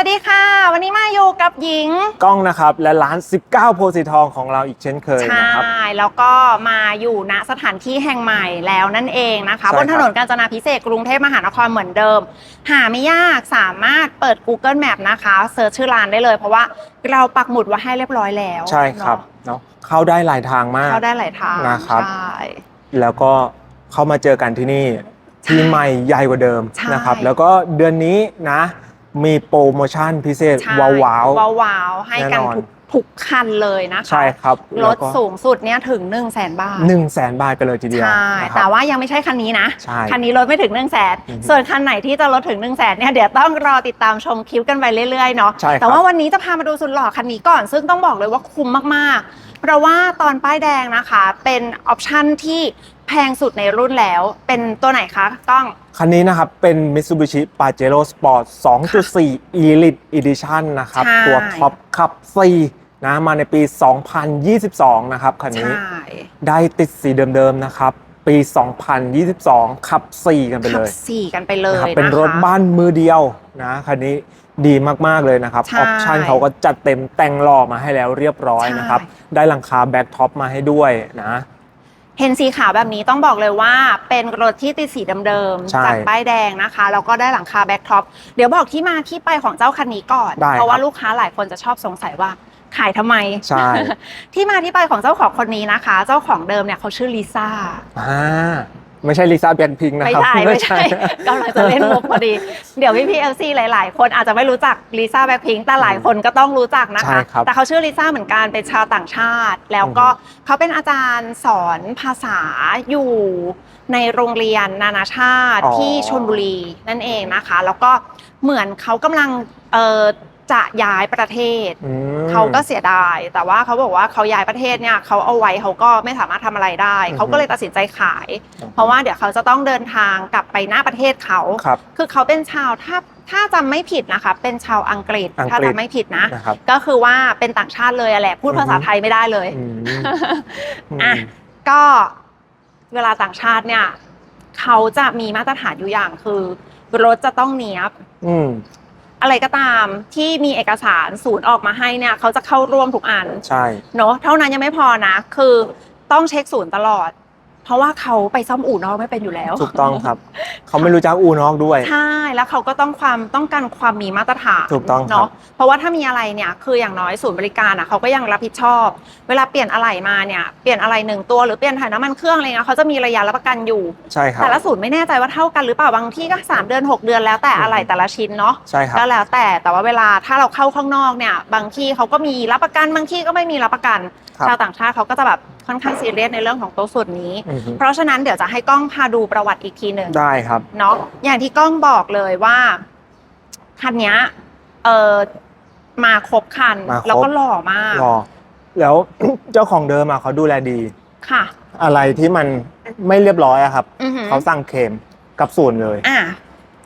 วัสดีค่ะ วันนี้มาอยู่กับหญิงกล้องนะครับ และร้าน 19 โพสีทองของเราอีกเช่นเคยใช่นะครับแล้วก็มาอยู่ณสถานที่แห่งใหม่แล้วนั่นเองนะคะ ใช่บนถนนครับกาญจนาพิเศษกกรุงเทพมหานครเหมือนเดิม หาไม่ยากสามารถเปิด Google Map นะคะเซิร์ชชื่อร้านได้เลย เพราะว่าเราปักหมุดไว้ให้เรียบร้อยแล้วใช่ครับเนาะเนาะเข้าได้หลายทางมากเข้าได้หลายทางนะครับ ใช่ แล้วก็เข้ามาเจอกันที่นี่ใช่ที่ใหม่ใหญ่กว่าเดิมใช่ นะครับ แล้วก็เดือนนี้นะ มีโปรโมชั่นพิเศษใช่ว้าวว้าวๆให้กันแน่นอน ทุกทุกคันเลยนะคะๆใช่ครับลแล้วดก็สูงสุดเนี่ยถึง 1 0 0 0 0แสนบาทหนึ่งแสนบาทกันเลยทีเดียวใช่นะคแต่รับว่ายังไม่ใช่คันนี้นะ ใช่ คันนี้ลดไม่ถึง1นึ่งแสนอือฮึส่วนคันไหนที่จะลดถึง1นึ่งแสนเนี่ยเดี๋ยวต้องรอติดตามชมคลิปกันไปเรื่อยๆเนาะใช่ครับแต่ว่าวันนี้จะพามาดูสุดหล่อคันนี้ก่อน ซึ่งต้องบอกเลยว่าคุ้มมากๆ เพราะว่าตอนป้ายแดงนะคะ เป็นออปชั่นที่ แพงสุดในรุ่นแล้ว เป็นตัวไหนคะต้อง คันนี้นะครับเป็น Mitsubishi Pajero Sport 2.4 Elite Edition นะครับ ใช่ ตัวท็อปขับ4นะมาในปี 2022 นะครับคันนี้ ใช่ ได้ติดสีเดิมๆนะครับ ปี 2022 ขับ 4 กันไปขัเลบยสี่กันไปเลยนะครับนะคะเป็นรถบ้านมือเดียวนะคันนี้ดีมากๆเลยนะครับ ใช่ออปชั่นเขาก็จัดเต็มแต่งหล่อมาให้แล้วเรียบร้อยนะครับใช่ได้หลังคาแบ็คท็อปมาให้ด้วยนะ เห็นสีขาวแบบนี้ต้องบอกเลยว่าเป็นรถที่ติดสีเดิมใช่ ๆจากป้ายแดงนะคะแล้วก็ได้หลังคาแบ็คท็อปเดี๋ยวบอกที่มาที่ไปของเจ้าคันนี้ก่อน ได้เพราะว่าครับ ลูกค้าหลายคนจะชอบสงสัยว่าขายทำไม ใช่ที่มาที่ไปของเจ้าของคนนี้นะคะ เจ้าของเดิมเนี่ยเขาชื่อลิซ่า อ่า ไม่ใช่ลิซ่าแบล็คพิงค์นะไม่ครับ ใช่ไม่ใช่กำลังจะเล่นมุกพอดี เดี๋ยวพี่พีเอลซีหลาย ๆ คนอาจจะไม่รู้จักลิซ่าแบ็คพิงแต่หลายคนก็ต้องรู้จักนะใช่คะครับแต่เขาชื่อลิซ่าเหมือนกันเป็นชาวต่างชาติ แล้วก็เขาเป็นอาจารย์สอนภาษาอยู่ในโรงเรียนนานาชาติอ๋อ ที่ชลบุรีนั่นเองนะคะ แล้วก็เหมือนเขากำลังเอ่อ จะย้ายประเทศ อืม เขาก็เสียดาย แต่ว่าเขาบอกว่าเขาย้ายประเทศเนี่ยเขาเอาไว้เขาก็ไม่สามารถทำอะไรได้ อือฮึ เขาก็เลยตัดสินใจขาย เพราะว่าเดี๋ยวเขาจะต้องเดินทางกลับไปหน้าประเทศเขา ครับ คือเขาเป็นชาวถ้าถ้าจำไม่ผิดนะคะ เป็นชาวอังกฤษอังกฤษ ถ้าจำไม่ผิดนะ นะครับ ก็คือว่าเป็นต่างชาติเลยอะแหละพูดภาษาอือฮึไทยไม่ได้เลย อืมอะ ก็เวลาต่างชาติเนี่ย เขาจะมีมาตรฐานอยู่อย่างคือรถจะต้องเนียบ อืม อะไรก็ตามที่มีเอกสารศูนย์ออกมาให้เนี่ยเขาจะเข้าร่วมทุกอันใช่ เนอะเท่านั้นยังไม่พอนะ คือต้องเช็คศูนย์ตลอด เพราะว่าเขาไปซ่อมอู่นอกไม่เป็นอยู่แล้ว ถูกต้องครับ เขาไม่รู้จักอูนอกด้วย ใช่แล้วเขาก็ต้องความต้องการความมีมาตรฐานถูกต้องครับเนาะเพราะว่าถ้ามีอะไรเนี่ยคืออย่างน้อยศูนย์บริการอะเขาก็ยังรับผิดชอบ เวลาเปลี่ยนอะไหล่มาเนี่ยเปลี่ยนอะไหล่หนึ่งตัวหรือเปลี่ยนถ่ายน้ำมันเครื่องอะไรเงี้ยเขาจะมีระยะรับประกันอยู่ใช่ครับแต่ละศูนย์ไม่แน่ใจว่าเท่ากันหรือเปล่าบางที่ก็สามเดือนหกเดือนแล้วแต่อะไหล่แต่ละชิ้นเนาะใช่ครับก็แล้วแต่แต่ว่าเวลาถ้าเราเข้าข้างนอกเนี่ยบางที่เขาก็มีรับประกันบางที่ก็ไม่มีรับประกันครับชาวต่างชาติเขาก็จะแบบ ค่อนข้างซีเรียสในเรื่องของตัวส่วนนี้ อือฮึ เพราะฉะนั้นเดี๋ยวจะให้กล้องพาดูประวัติอีกทีหนึ่ง ได้ครับ เนาะอย่างที่กล้องบอกเลยว่า คันเนี้ยเออมาครบคัน มาครบ แล้วก็หล่อมากรอแล้ว เจ้าของเดิมอะเขาดูแลดี ค่ะ อะไรที่มันไม่เรียบร้อยอะครับ อือหือเขาสั่งเคลมกับศูนย์เลย อะ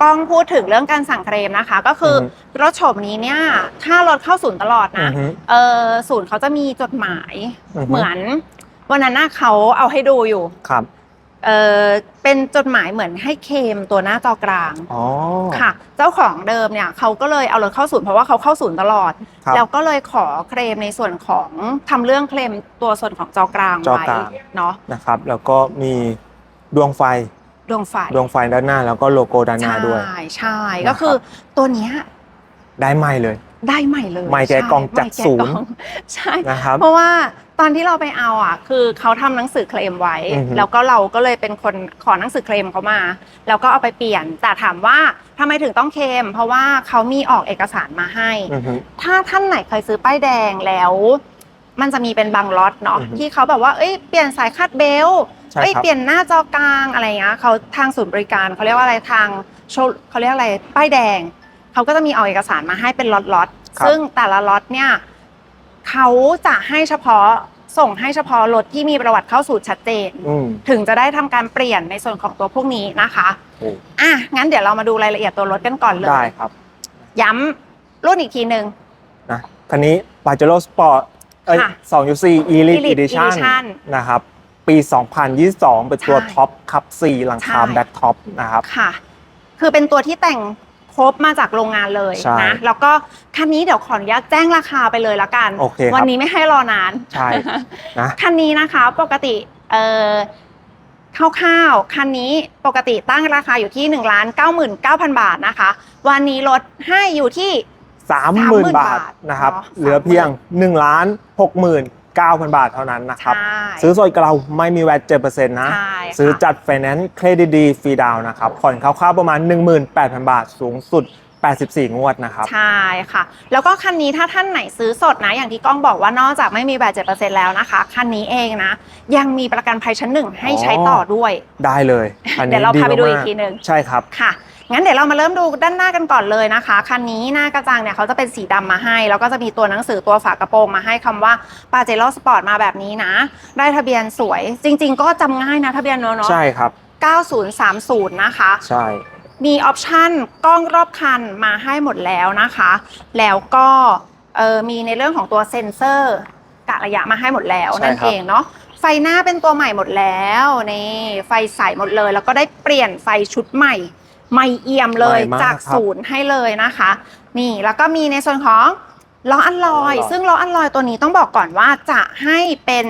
กล้องพูดถึงเรื่องการสั่งเคลมนะคะ ก็คือออฮึ รถโฉมนี้เนี่ย ถ้ารถเข้าศูนย์ตลอดอืนะอฮึเออศูนย์เขาจะมีจดหมาย อือฮึ เหมือน วันนั้นน่ะเขาเอาให้ดูอยู่ ครับ เออเป็นจดหมายเหมือนให้เคลมตัวหน้าจอกลาง อ๋อ ค่ะ เจ้าของเดิมเนี่ยเขาก็เลยเอารถเข้าศูนย์เพราะว่าเขาเข้าศูนย์ตลอด ครับแล้วก็เลยขอเคลมในส่วนของทำเรื่องเคลมตัวส่วนของจอกลางจอไว้กลาง เนาะนะครับ แล้วก็มีดวงไฟ ดวงไฟดวงไฟด้านหน้า แล้วก็โลโก้ด้านหน้าด้วย ใช่ใช่นะครับ ก็คือตัวเนี้ยได้ใหม่เลย ได้ใหม่เลยใหม่แกะกล่องใช่จากใหม่แะศูนย์ กล่องใช่ นะครับ เพราะว่า ตอนที่เราไปเอาอะ คือเขาทำหนังสือเคลมไว้ อือฮึ แล้วก็เราก็เลยเป็นคนขอหนังสือเคลมเขามา แล้วก็เอาไปเปลี่ยน แต่ถามว่าทำไมถึงต้องเคลมเพราะว่าเขามีออกเอกสารมาให้ อือฮึ ถ้าท่านไหนเคยซื้อป้ายแดงแล้ว มันจะมีเป็นบางล็อตเนาะอือฮึ ที่เขาแบบว่าเอ้ยเปลี่ยนสายคาดเบลต์ใช่เอ้ยครับเปลี่ยนหน้าจอกลางอะไรเงี้ยเขาทางศูนย์บริการเขาเรียกว่าอะไรทางโชว์เขาเรียกอะไรป้ายแดงเขาก็จะมีเอาเอกสารมาให้เป็นล็อตล็อตๆครับซึ่งแต่ละล็อตเนี่ย เขาจะให้เฉพาะส่งให้เฉพาะรถที่มีประวัติเข้าสู่ชัดเจน อืม ถึงจะได้ทำการเปลี่ยนในส่วนของตัวพวกนี้นะคะโอ้ อะงั้นเดี๋ยวเรามาดูรายละเอียดตัวรถกันก่อนเลยได้ครับย้ำรุ่นอีกทีหนึ่ง นะคันนี้ Pajero Sport เอ้ยค่ะ2.4 Elite Elite Edition Edition นะครับ ปี 2022 เป็นตัวใช่ท็อปขับ 4 หลังคาใช่ แบ็คท็อปนะครับ ค่ะ คือเป็นตัวที่แต่ง ครบมาจากโรงงานเลยใช่นะแล้วก็คันนี้เดี๋ยวขออนุญาตแจ้งราคาไปเลยละกัน โอเคครับ วันนี้ไม่ให้รอนานใช่นะ คันนี้นะคะปกติเอ่อคร่าวๆคันนี้ปกติตั้งราคาอยู่ที่1นึ่งล้านเก้าหมื่นเก้าพันบาทนะคะ วันนี้ลดให้อยู่ที่ สามหมื่น30,000บาทนะครับ เนาะ เหลือเพียง1นึ่งล้านหกหมื่น เก้าพันบาทเท่านั้นนะครับใช่ซื้อสดกับเราไม่มีแวตเจ็ดเปอร์เซ็นต์นะใช่ค่ะซื้อจัดไฟแนนซ์เครดิตดีฟรีดาวน์นะครับ ผ่อนคร่าวๆประมาณ 18,000 บาทสูงสุด 84 งวดนะครับ ใช่ค่ะ แล้วก็คันนี้ถ้าท่านไหนซื้อสดนะ อย่างที่ก้องบอกว่านอกจากไม่มีแบตเจ็ดเปอร์เซ็นต์แล้วนะคะ คันนี้เองนะ ยังมีประกันภัยชั้นหนึ่งให้ใช้ต่อด้วย ได้เลยอันนี้เดี๋ยวเราพาไปดูอีกมทีหนึ่งใช่ครับค่ะ งั้นเดี๋ยวเรามาเริ่มดูด้านหน้ากันก่อนเลยนะคะ คันนี้หน้ากระจังเนี่ยเขาจะเป็นสีดำมาให้ แล้วก็จะมีตัวหนังสือตัวฝากระโปรงมาให้คำว่าปาเจโร่สปอร์ตมาแบบนี้นะ ได้ทะเบียนสวย จริง ๆ ก็จำง่ายนะทะเบียนเนอะเนาะใช่ครับ 9030 นะคะ ใช่ มีออปชันกล้องรอบคันมาให้หมดแล้วนะคะ แล้วก็เออมีในเรื่องของตัวเซ็นเซอร์กะระยะมาให้หมดแล้วใช่นั่นครับเองเนาะไฟหน้าเป็นตัวใหม่หมดแล้วนี่ไฟใสหมดเลย แล้วก็ได้เปลี่ยนไฟชุดใหม่ ใหม่เอี่ยมเลยใหม่มากจากครับ ศูนย์ให้เลยนะคะ นี่แล้วก็มีในส่วนของล้ออัลลอยล้ออัลลอย ซึ่งล้ออัลลอยตัวนี้ต้องบอกก่อนว่าจะให้เป็น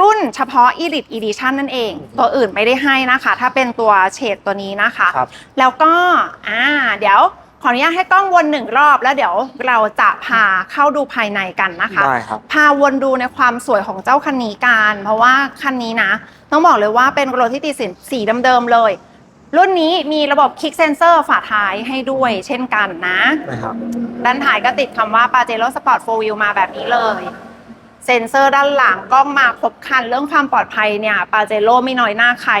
รุ่นเฉพาะ Elite Edition นั่นเอง ตัวอื่นไม่ได้ให้นะคะ ถ้าเป็นตัวเฉดตัวนี้นะคะ ครับ แล้วก็อ่าเดี๋ยวขออนุญาตให้กล้องวนหนึ่งรอบแล้วเดี๋ยวเราจะพาเข้าดูภายในกันนะคะ ได้ครับ พาวนดูในความสวยของเจ้าคันนี้กันเพราะว่าคันนี้นะ ต้องบอกเลยว่าเป็นโรที่ติดสินสีเดิมๆเลย รุ่นนี้มีระบบคลิกเซนเซอร์ฝาท้ายให้ด้วยเช่นกันนะ นะครับด้านท้ายก็ติดคำว่า Pajero Sport 4 Wheel มาแบบนี้เลย เซ็นเซอร์ด้านหลังกล้องมาครบครันเรื่องความปลอดภัยเนี่ย Pajero ไม่น้อยหน้าใคร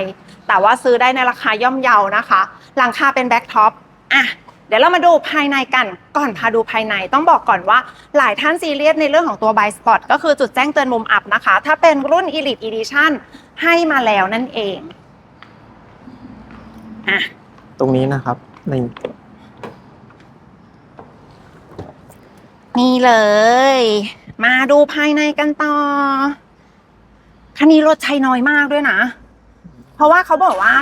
แต่ว่าซื้อได้ในราคาย่อมเยานะคะ หลังคาเป็นแบ็กท็อปอะเดี๋ยวเรามาดูภายในกันก่อนพาดูภายในต้องบอกก่อนว่าหลายท่านซีเรียสในเรื่องของตัว b บ Spot ก็คือจุดแจ้งเตือนมุมอับนะคะ ถ้าเป็นรุ่น Elite Edition ให้มาแล้วนั่นเอง อะ ตรงนี้นะครับนี่นี่เลย มาดูภายในกันต่อ คันนี้รถใช้น้อยมากด้วยนะ เพราะว่าเขาบอกว่า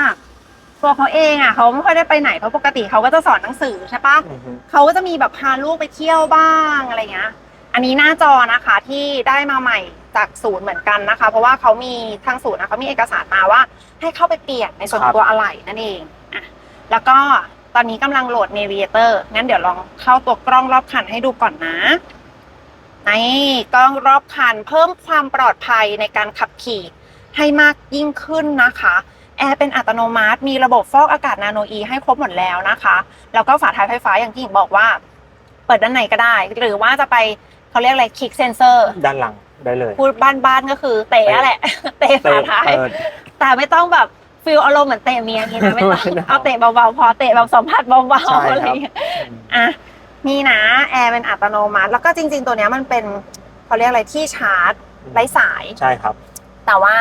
ตัวเขาเองอะเขาไม่ค่อยได้ไปไหนเพราะปกติเขาก็จะสอนหนังสือใช่ปะอือฮึเขาก็จะมีแบบพาลูกไปเที่ยวบ้างอะไรเงี้ย อันนี้หน้าจอนะคะที่ได้มาใหม่ จากศูนย์เหมือนกันนะคะ เพราะว่าเขามีทางศูนย์นะเขามีเอกสารมาว่า ให้เข้าไปเปลี่ยนในส่วนของตัวอะไหล่นั่นเองอะแล้วก็ตอนนี้กำลังโหลด Navigator งั้นเดี๋ยวลองเข้าตัวกล้องรอบคันให้ดูก่อนนะในกล้องรอบคันเพิ่มความปลอดภัยในการขับขี่ให้มากยิ่งขึ้นนะคะ แอร์เป็นอัตโนมัติ มีระบบฟอกอากาศนาโนอีให้ครบหมดแล้วนะคะ แล้วก็ฝาท้ายไฟฟ้าอย่างที่หญิงบอกว่า เปิดด้านในก็ได้ หรือว่าจะไปเขาเรียกอะไรคลิกเซนเซอร์ ด้านหลัง ได้เลย พูดบ้านๆก็คือเตะแหละ เตะฝาท้ายเปิดแต่ไม่ต้องแบบฟิลอารมณ์เหมือนเตะเมียอย่างนี้นะไม่ต้องไม่ได้เอาเตะเบาๆพอเตะแบบสัมผัสเบาใช่ๆครับอะไรอย่างเงี้ยอะนี่นะแอร์เป็นอัตโนมัติ แล้วก็จริง ๆ ตัวเนี้ยมันเป็นเขาเรียกอะไรที่ชาร์จไร้สายใช่ครับ แต่ว่า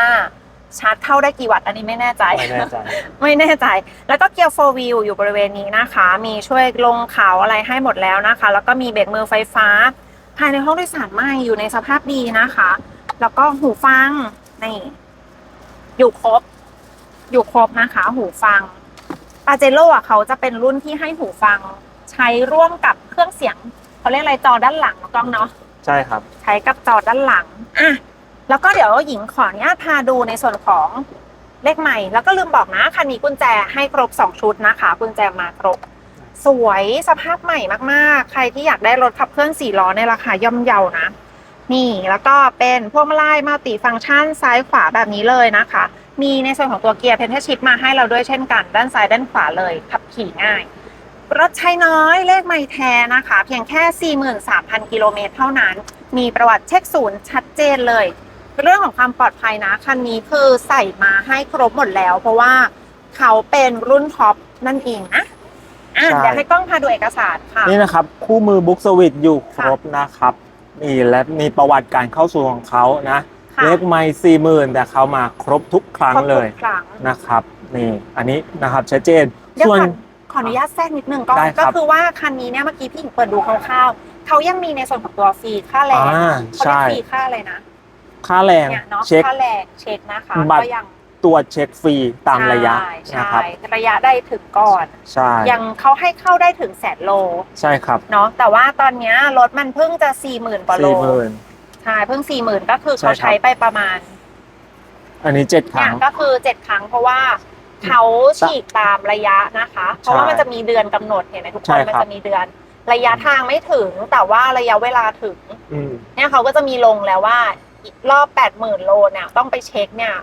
ชาร์จเข้าได้กี่วัตต์อันนี้ไม่แน่ใจ ไม่แน่ใจ ไม่แน่ใจ แล้วก็เกียร์4 wheel อยู่บริเวณนี้นะคะ มีช่วยลงเขาอะไรให้หมดแล้วนะคะ แล้วก็มีเบรกมือไฟฟ้า ภายในห้องโดยสารไม่อยู่ในสภาพดีนะคะ แล้วก็หูฟังนี่อยู่ครบ อยู่ครบนะคะ หูฟังปาเจโร่อะเขาจะเป็นรุ่นที่ให้หูฟัง ใช้ร่วมกับเครื่องเสียงเขาเรียกอะไรจอด้านหลังเนอะกล้องเนาะใช่ครับ ใช้กับจอด้านหลังอะแล้วก็เดี๋ยวหญิงขออนุญาตพาดูในส่วนของเลขใหม่ แล้วก็ลืมบอกนะคันนี้กุญแจให้ครบ 2 ชุดนะคะ กุญแจมาครบ สวยสภาพใหม่มากๆ ใครที่อยากได้รถขับเคลื่อน4ล้อในราคาย่อมเยานะ นี่แล้วก็เป็นพวงมาลัยมัลติฟังก์ชันซ้ายขวาแบบนี้เลยนะคะ มีในส่วนของตัวเกียร์เพนเทชิพมาให้เราด้วยเช่นกัน ด้านซ้ายด้านขวาเลย ขับขี่ง่าย รถใช้น้อยเลขไม่แท้นะคะ เพียงแค่ 43,000 กิโลเมตรเท่านั้น มีประวัติเช็คศูนย์ชัดเจนเลย เรื่องของความปลอดภัยนะคันนี้คือใส่มาให้ครบหมดแล้ว เพราะว่าเขาเป็นรุ่นท็อปนั่นเองนะ อะใช่ เดี๋ยวให้กล้องพาดูเอกสารค่ะ นี่นะครับ คู่มือบุ๊กสวิตอยู่ครบนะครับนี่และมีประวัติการเข้าสู่ของเขานะค่ะ เลขไม่สี่หมื่นแต่เขามาครบทุกครั้งครบเลทุยกครั้ง นะครับนี่อันนี้นะครับชัดเจนเดี๋ยวส่วนขอขออนุญาตแทรกนิดนึงก็ได้ครับก็คือว่าคันนี้เนี่ยเมื่อกี้พี่หญิงเปิดดูคร่าวๆเขายังมีในส่วนของตัวฟรีค่าแรงอ่าเขาเรียใช่กฟรีค่าอะไรนะค่าแรงเนี่ยเนาะเช็ค ค่าแรงเช็คนะคะบัตร ก็ยัง ตรวจเช็คฟรีตามระยะใช่นะครับใช่ระยะได้ถึงก่อนใช่ยังเขาให้เข้าได้ถึงแสนโล ใช่ครับเนาะแต่ว่าตอนเนี้ยรถมันเพิ่งจะสี่หมื่นกว่าโลสี่หมื่นใช่เพิ่งสี่หมื่นก็คือใช่ครัเขาบใช้ไปประมาณ อันนี้เจ็ดคเนี่รั้ยงก็คือเจ็ดครั้งเพราะว่าเขาฉีกตามระยะนะคะ เพราะว่ามันจะมีเดือนกำหนดเห็นไหมทุกคใช่นครับมันจะมีเดือน ระยะทางไม่ถึงแต่ว่าระยะเวลาถึงอืมเนี่ยเขาก็จะมีลงแล้วว่าอีกรอบแปดหมื่นโลเนี่ยต้องไปเช็คเนี่ย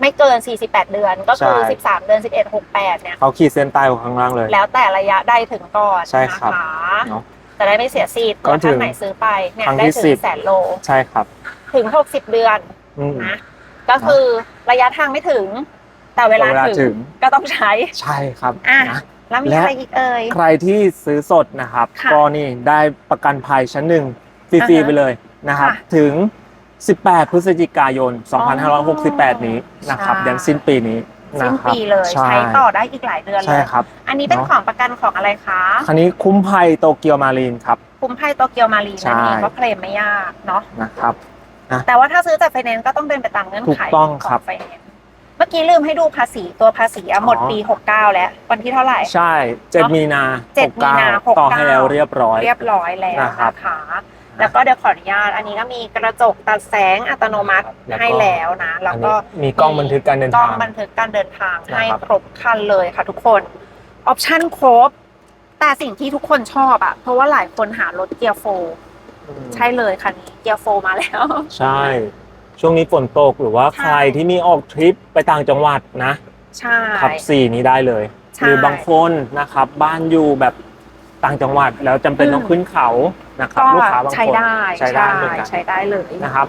ไม่เกินสี่สิบแปดเดือนก็คือสิบสามเดือนสิบเอ็ดหกแปดเนี่ย เขาขีดเส้นใต้ของข้างล่างเลย แล้วแต่ระยะได้ถึงก่อนใช่นะครับคะเนอะจะได้ไม่เสียสิทธิ์ก็ถึงท่านไหนซื้อไปเนี่ยครั้งได้ที่ถึสิงบ แสนโลใช่ครับ ถึงหกสิบเดือนอืม นะก็คือระยะทางไม่ถึง แต่เวลาเวลาถึถึง งก็ต้องใช้ ใช่ครับอะ นะ แล้วมีและ อะไรอีกเอ่ย ใครที่ซื้อสดนะครับ ค่ะก็นี่ได้ประกันภัยชั้นหนึ่งฟรีอ่าๆฮะไปเลยนะครับ ค่ะ ถึง 18 พฤศจิกายน 2568 นี้นะครับใช่ยันสิ้นปีนี้สิ้นะนครับปีเลยใช่ใช้ต่อได้อีกหลายเดือนเลใช่ยครับ อันนี้เป็นเนอะของประกันของอะไรคะคันนี้คุ้มภัยโตเกียวมารีนครับ คุ้มภัยโตเกียวมารีนั่นเองใช่ก็เคลมไม่ยากเนาะนะครับแต่ว่าถ้าซื้อจากไฟแนนซ์ก็ต้องเป็นไปตามเงื่อนไขถูกต้องครับไฟแนนซ์เมื่อกี้ลืมให้ดูภาษีตัวภาษีอะหมดอ๋อปี 69 แล้ว วันที่เท่าไหร่ ใช่ 7 มีนาเจ็ดมีนา69ต่อให้แล้ว69เรียบร้อย เรียบร้อยแล้วนะครับนะคะ แล้วก็เดี๋ยวขออนุญาต อันนี้ก็มีกระจกตัดแสงอัตโนมัติแล้วก็ ให้แล้วนะ แล้วก็อันนี้มีกล้องบันทึกการเดินกล้อทางง บันทึกการเดินทางนะครับให้ครบครันเลยค่ะทุกคน ออปชั่นครบ แต่สิ่งที่ทุกคนชอบอะเพราะว่าหลายคนหารถเกียร์โฟร์อืมใช่เลยคันนี้เกียร์โฟร์มาแล้ว ใช่ ช่วงนี้ฝนตกหรือว่าใช่ ใครที่มีออกทริปไปต่างจังหวัดนะ ใช่ ขับสี่นี้ได้เลย ใช่ หรือบางคนนะครับ บ้านอยู่แบบ ต่างจังหวัดแล้วจำเป็นอืมต้องขึ้นเขานะครับก็ลูกค้าบางคนใช้ได้ใช้ได้เหมือนกันใช้ได้เลยนะครับ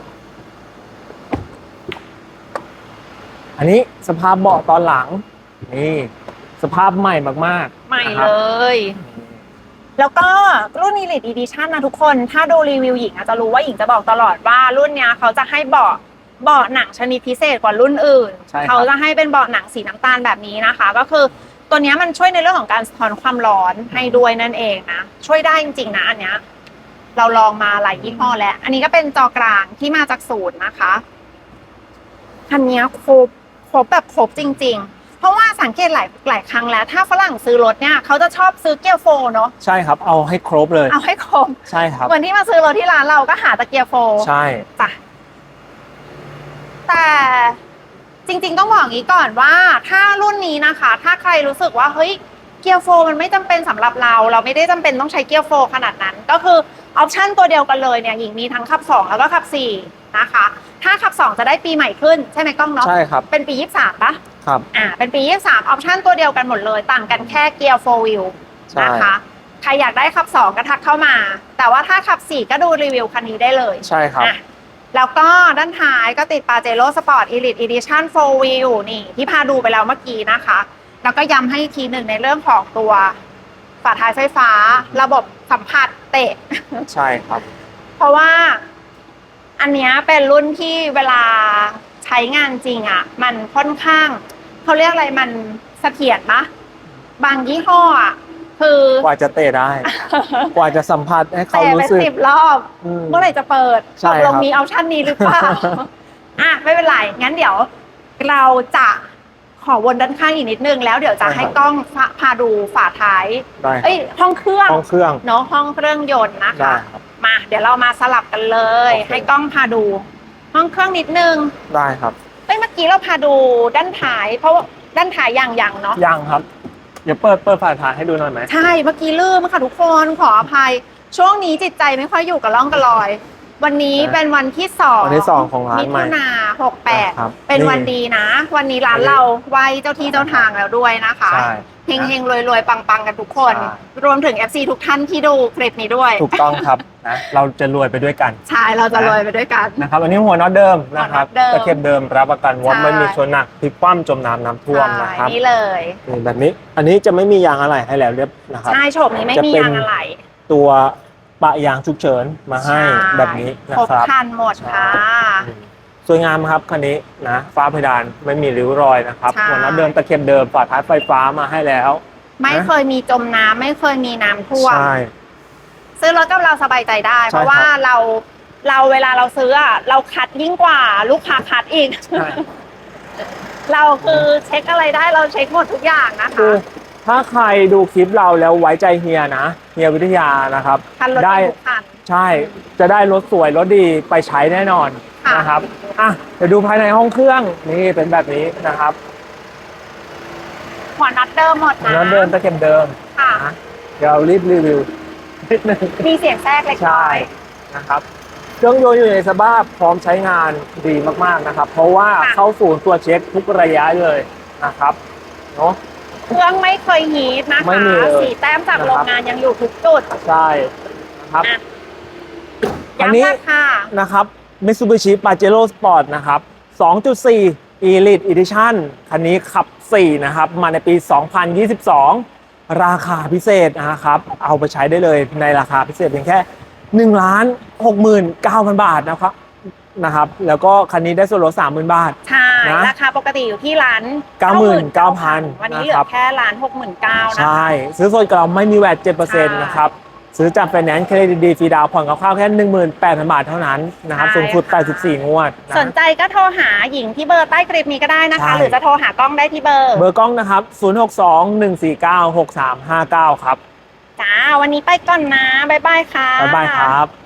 อันนี้สภาพเบาะตอนหลัง นี่สภาพใหม่มากๆใหม่นะคเลรับย แล้วก็รุ่น Elite Edition นะทุกคน ถ้าดูรีวิวหญิงอาจจะรู้ว่าหญิงจะบอกตลอดว่ารุ่นเนี้ยเขาจะให้เบาะเบาะหนังชนิดพิเศษกว่ารุ่นอื่น ใช่ครับ เขาจะให้เป็นเบาะหนังสีน้ำตาลแบบนี้นะคะ ก็คือ ตัวเนี้ยมันช่วยในเรื่องของการสะท้อนความร้อนให้ด้วยนั่นเองนะ ช่วยได้จริงๆนะอันเนี้ยเราลองมาหลายยี่ห้อแล้ว อันนี้ก็เป็นจอกลางที่มาจากศูนย์นะคะคันเนี้ยครบครบแบบครบจริง ๆ เพราะว่าสังเกตหลายหลายครั้งแล้ว ถ้าฝรั่งซื้อรถเนี่ยเขาจะชอบซื้อเกียร์โฟร์เนาะใช่ครับ เอาให้ครบเลย เอาให้ครบใช่ครับเหมือนที่มาซื้อรถที่ร้านเราก็หาตะเกียร์โฟร์ใช่จ้ะแต่ จริงๆต้องบอกอย่างนี้ก่อนว่าถ้ารุ่นนี้นะคะ ถ้าใครรู้สึกว่าเฮ้ยเกียร์โฟร์มันไม่จำเป็นสำหรับเรา เราไม่ได้จำเป็นต้องใช้เกียร์โฟร์ขนาดนั้น ก็คือออปชั่นตัวเดียวกันเลยเนี่ยหญิงมีทั้งขับ 2 แล้วก็ขับ 4 นะคะ ถ้าขับ 2 จะได้ปีใหม่ขึ้น ใช่ไหมกล้องเนาะใช่ครับเป็นปี 23ปะครับอ่าเป็นปี 23ออปชั่นตัวเดียวกันหมดเลย ต่างกันแค่เกียร์4 wheel ใช่นะคะใครอยากได้ขับ 2 ก็ทักเข้ามา แต่ว่าถ้าขับ 4 ก็ดูรีวิวคันนี้ได้เลยใช่ครับอะ แล้วก็ด้านท้ายก็ติดปาเจโร่สปอร์ตอีลิทอีดิชั่น4 wheel นี่ที่พาดูไปแล้วเมื่อกี้นะคะ แล้วก็ย้ำให้อีกทีหนึ่งในเรื่องของตัวฝาท้ายไฟฟ้า ระบบสัมผัสเตะ ใช่ครับ เพราะว่า อันเนี้ยเป็นรุ่นที่เวลาใช้งานจริงอะ่ะ มันค่อนข้างเขาเรียกอะไรมันเสถียรปะบางยี่ห้ออะ่ะ คือกว่าจะเตะได้ กว่าจะสัมผัสให้เขาเตะรู้ไปสึก สิบรอบ อืมเมื่อไหร่จะเปิดใช่ตกลงครับ มีออปชั่นนี้หรือเปล่า อะไม่เป็นไร งั้นเดี๋ยวเราจะขอวนด้านข้างอีกนิดนึง แล้วเดี๋ยวจะให้กล้องพาพาดูฝาท้าย ได้ครับเอ้ยห้องเครื่องห้องเครื่องเนาะห้องเครื่องยนต์นะได้คะ ครับ มาเดี๋ยวเรามาสลับกันเลย โอเค ให้กล้องพาดู ห้องเครื่องนิดนึงได้ครับเอ้ยเมื่อกี้เราพาดูด้านท้าย เพราะว่าด้านท้ายอย่างยังเนาะยังครับ เดี๋ยวเปิดเปิดฝาท้ายให้ดูหน่อยไหมใช่เมื่อกี้ลืมค่ะทุกคนขออภัย ช่วงนี้จิตใจไม่ค่อยอยู่กับร่องกับรอย วันนี้นะเป็นวันที่สองวันที่สองของร้านมิใหม่ถุนาหกแปดนะครับเป็นนี่วันดีนะ วันนี้ร้านเราไหวเจ้าที่เจ้าทางแล้วด้วยนะคะ ใช่ เฮงเฮงรวยรวยปังปังกันทุกคน ใช่ รวมถึง FC ทุกท่านที่ดูคลิปนี้ด้วยถูกต้องครับนะเราจะรวยไปด้วยกันใช่เราจะรวยไปด้วยกัน นะครับอันนี้หัวน็อตเดิมนะครับหัวน็อตเดิมตะเข็บเดิมรับประกันว่าใช่ ไม่มีชนหนักพลิกคว่ำจมน้ำน้ำท่วมนะครับใช่นี่เลย นี่แบบนี้อันนี้จะไม่มียางอะไรให้แล้วเรียบนะครับ ใช่โฉมนี้ไม่จะมีเป็น ยางอะไรตัวปะยางฉุกเฉินมาให้ช่แบบนี้นะครบครับ คันหมดค่ะ อืม สวยงามครับคันนี้นะฟ้าเพดานไม่มีริ้วรอยนะครับใช่ หัวน็อตเดิมตะเข็บเดิมฝาท้ายไฟฟ้ามาให้แล้ว ไม่นะเคยมีจมน้ำไม่เคยมีน้ำท่วม ใช่ ซื้อรถกับเราสบายใจได้ใช่เพราะว่าครับเราเราเวลาเราซื้ออะเราคัดยิ่งกว่าลูกค้าคัดอีก ใช่ เราคือเช็คอะไรได้เราเช็คหมดทุกอย่างนะคืคะ อถ้าใครดูคลิปเราแล้วไว้ใจเฮียนะเฮียวิทยานะครับ คันรถได้ ทุกคัน ใช่จะได้รถสวยรถดีไปใช้แน่นอน ค่ะนะครับอะเดี๋ยวดูภายในห้องเครื่องนี่เป็นแบบนี้นะครับหัวน็อตเดิมหมดนะแล้วเดิมตะเข็มเดิมค่ะนะเดี๋ยวรีบรีวิวนิดนึงมีเสียงแทรกเล็กน้ใช่อยนะครับเครื่องยนต์อยู่ในสภาพพร้อมใช้งานดีมากๆนะครับ เพราะว่าเข้าศูนย์ตรวจเช็คทุกระยะเลยนะครับเนาะเครื่องไม่เคยฮีทนะไม่คะมีเลยสีแต้มจากนะครับโรงงานยังอยู่ทุกจุดใช่นะครับอะอันนี้ย้ำราคานะครับ Mitsubishi Pajero Sport นะครับ 2.4 Elite Edition คันนี้ขับ 4 นะครับ มาในปี 2022 ราคาพิเศษนะครับ เอาไปใช้ได้เลยในราคาพิเศษเพียงแค่1ล้าน69,000 บาทนะครับนะครับ แล้วก็คันนี้ได้ส่วนลด30,000 บาท ใช่ นะราคาปกติอยู่ที่ร้าน99,000 วันนี้เหลืนะครัอบแค่ร้าน69,000นะคะใช่ ซื้อส่วนกับเราไม่มีแวดใช่7%นะครับ ซื้อจากไฟแนนซ์เครดิตดีฟรีดาวน์ผ่อนคร่าวๆแค่18,000บาทเท่านั้นนะครับสูงสุด84งวดนะสนใจก็โทรหาหญิงที่เบอร์ใต้คลิปนี้ก็ได้นะคะใช่หรือจะโทรหากล้องได้ที่เบอร์เบอร์กล้องนะครับ 062 149 6359 ครับจ้าวันนี้ไปก่อนนะบ๊ายบายค่ะ บ๊ายบายครับ